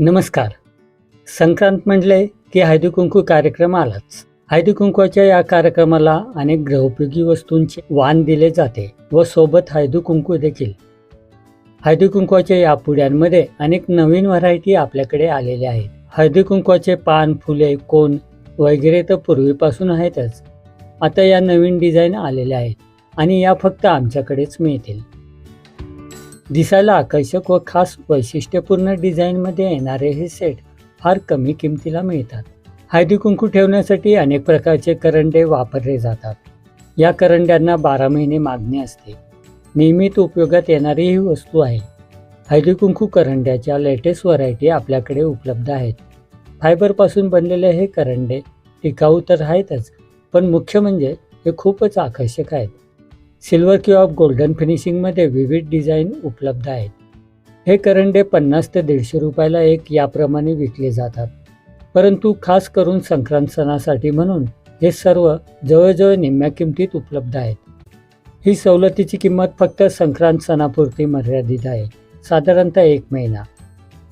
नमस्कार. संक्रांत म्हटले की हळदी कुंकू कार्यक्रम आलाच. हळदी कुंकूच्या या कार्यक्रमाला अनेक गृहोपयोगी वस्तूंचे वाण दिले जाते व सोबत हळदी कुंकू देखील. हळदी कुंकूच्या या पुड्यांमध्ये अनेक नवीन व्हरायटी आपल्याकडे आलेल्या आहेत. हळदी कुंकूचे पान फुले कोण वगैरे तर पूर्वीपासून आहेतच. आता या नवीन डिझाईन आलेल्या आहेत आणि या फक्त आमच्याकडेच मिळतील. दिसायला आकर्षक व खास वैशिष्ट्यपूर्ण डिझाईनमध्ये येणारे हे सेट फार कमी किमतीला मिळतात. हळदी कुंकू ठेवण्यासाठी अनेक प्रकारचे करंडे वापरले जातात. या करंड्यांना बारा महिने मागणी असते. नियमित उपयोगात येणारी ही वस्तू आहे. हळदी कुंकू करंड्याच्या लेटेस्ट व्हरायटी आपल्याकडे उपलब्ध आहेत. फायबरपासून बनलेले हे करंडे टिकाऊ तर आहेतच पण मुख्य म्हणजे हे खूपच आकर्षक आहेत. सिल्वर किंवा गोल्डन फिनिशिंगमध्ये विविध डिझाईन उपलब्ध आहेत. हे करंडे पन्नास ते दीडशे रुपयाला एक याप्रमाणे विकले जातात. परंतु खास करून संक्रांत सणासाठी म्हणून हे सर्व जवळजवळ निम्म्या किमतीत उपलब्ध आहेत. ही सवलतीची किंमत फक्त संक्रांत सणापुरती मर्यादित आहे साधारणतः एक महिना.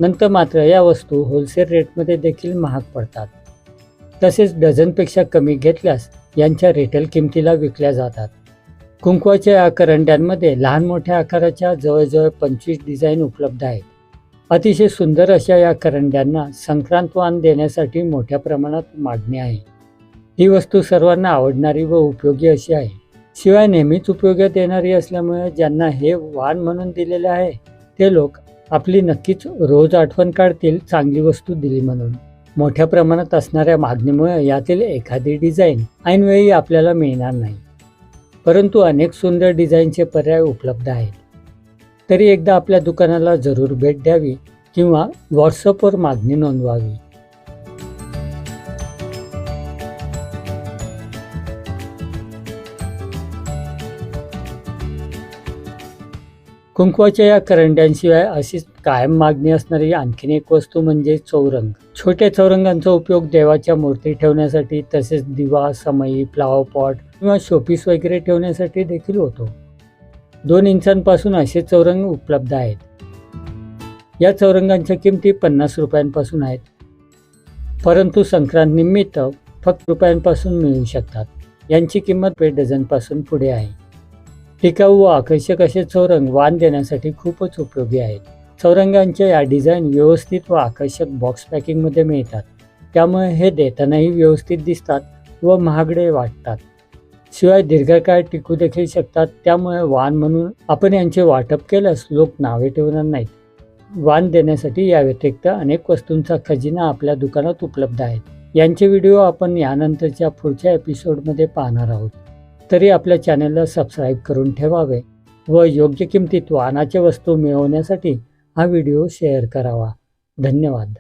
नंतर मात्र या वस्तू होलसेल रेटमध्ये देखील महाग पडतात. तसेच डझनपेक्षा कमी घेतल्यास यांच्या रिटेल किमतीला विकल्या जातात. कुंकवाच्या या करंड्यांमध्ये लहान मोठ्या आकाराच्या जवळजवळ पंचवीस डिझाईन उपलब्ध आहेत. अतिशय सुंदर अशा या करंड्यांना संक्रांत वाण देण्यासाठी मोठ्या प्रमाणात मागणी आहे. ही वस्तू सर्वांना आवडणारी व उपयोगी अशी आहे. शिवाय नेहमीच उपयोगात येणारी असल्यामुळे ज्यांना हे वाण म्हणून दिलेले आहे ते लोक आपली नक्कीच रोज आठवण काढतील चांगली वस्तू दिली म्हणून. मोठ्या प्रमाणात असणाऱ्या मागणीमुळे यातील एखादी डिझाईन ऐनवेळी आपल्याला मिळणार नाही. परंतु अनेक सुंदर डिझाईनचे पर्याय उपलब्ध आहेत. तरी एकदा आपल्या दुकानाला जरूर भेट द्यावी किंवा व्हॉट्सअपवर मागणी नोंदवावी. कुंकवाच्या या करंड्यांशिवाय अशीच कायम मागणी असणारी आणखीन एक वस्तू म्हणजे चौरंग. छोट्या चौरंगांचा उपयोग देवाच्या मूर्ती ठेवण्यासाठी तसेच दिवा समई फ्लावर पॉट किंवा शोपीस वगैरे ठेवण्यासाठी देखील होतो. दोन इंचांपासून असे चौरंग उपलब्ध आहेत. या चौरंगांच्या किमती पन्नास रुपयांपासून आहेत. परंतु संक्रांत निमित्त फक्त रुपयांपासून मिळू शकतात. यांची किंमत पे डझनपासून पुढे आहे. टिकाऊ व आकर्षक असे चौरंग वाण देण्यासाठी खूपच उपयोगी आहेत. चौरंगांच्या या डिझाईन व्यवस्थित व आकर्षक बॉक्स पॅकिंगमध्ये मिळतात. त्यामुळे हे देतानाही व्यवस्थित दिसतात व महागडे वाटतात. शिवाय दीर्घकाळ टिकू देखील शकतात. त्यामुळे वाण म्हणून आपण यांचे वाटप केल्यास लोक नावे ठेवणार नाहीत. वाण देण्यासाठी या व्यतिरिक्त अनेक वस्तूंचा खजिना आपल्या दुकानात उपलब्ध आहेत यांचे व्हिडिओ आपण यानंतरच्या पुढच्या एपिसोडमध्ये पाहणार आहोत. तरी आपल्या चॅनलला सबस्क्राईब करून ठेवावे व योग्य किमतीत वाहनाच्या वस्तू मिळवण्यासाठी हा व्हिडिओ शेअर करावा. धन्यवाद.